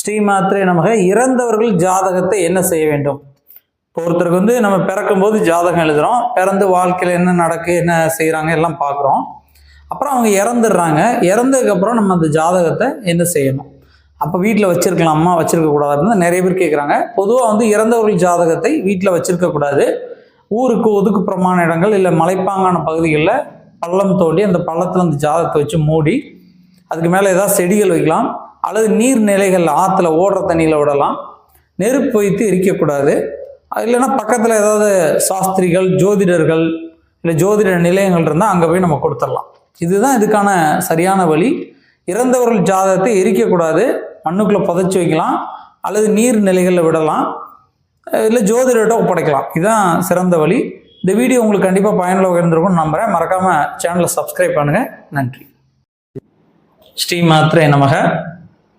ஸ்ரீமாத்ரே நமக. இறந்தவர்கள் ஜாதகத்தை என்ன செய்ய வேண்டும்? இப்போ ஒருத்தருக்கு வந்து நம்ம பிறக்கும்போது ஜாதகம் எழுதுகிறோம் பிறந்து வாழ்க்கையில் என்ன நடக்கு என்ன செய்கிறாங்க எல்லாம் பார்க்குறோம். அப்புறம் அவங்க இறந்துடுறாங்க. இறந்ததுக்கப்புறம் நம்ம அந்த ஜாதகத்தை என்ன செய்யணும்? அப்போ வீட்டில் வச்சிருக்கலாமா. வச்சிருக்க கூடாதுன்னு நிறைய பேர் கேட்குறாங்க பொதுவாக வந்து இறந்தவர்கள் ஜாதகத்தை வீட்டில் வச்சிருக்க கூடாது. ஊருக்கு ஒதுக்குப்புறமான இடங்கள் இல்லை மலைப்பாங்கான பகுதிகளில் பள்ளம் தோண்டி அந்த பள்ளத்தில் அந்த ஜாதகத்தை வச்சு மூடி அதுக்கு மேலே ஏதாவது செடிகள் வைக்கலாம். அல்லது நீர்நிலைகள் ஆற்றுல ஓடுற தண்ணியில் விடலாம். நெருப்பு வைத்து எரிக்கக்கூடாது. இல்லைன்னா பக்கத்தில் ஏதாவது சாஸ்திரிகள் ஜோதிடர்கள் இல்லை ஜோதிட நிலையங்கள் இருந்தால் அங்கே போய் நம்ம கொடுத்துடலாம். இதுதான் இதுக்கான சரியான வழி. இறந்தவர்கள் ஜாதகத்தை எரிக்கக்கூடாது. மண்ணுக்குள்ளே புதைச்சி வைக்கலாம். அல்லது நீர் நிலைகளில் விடலாம். இல்லை ஜோதிடர்கிட்ட ஒப்படைக்கலாம். இதுதான் சிறந்த வழி. இந்த வீடியோ உங்களுக்கு கண்டிப்பாக பயனுள்ள இருந்திருக்கும்னு நம்புகிறேன் மறக்காமல் சேனலை சப்ஸ்கிரைப் பண்ணுங்கள் நன்றி. ஸ்ரீ மாத்திரை நமக.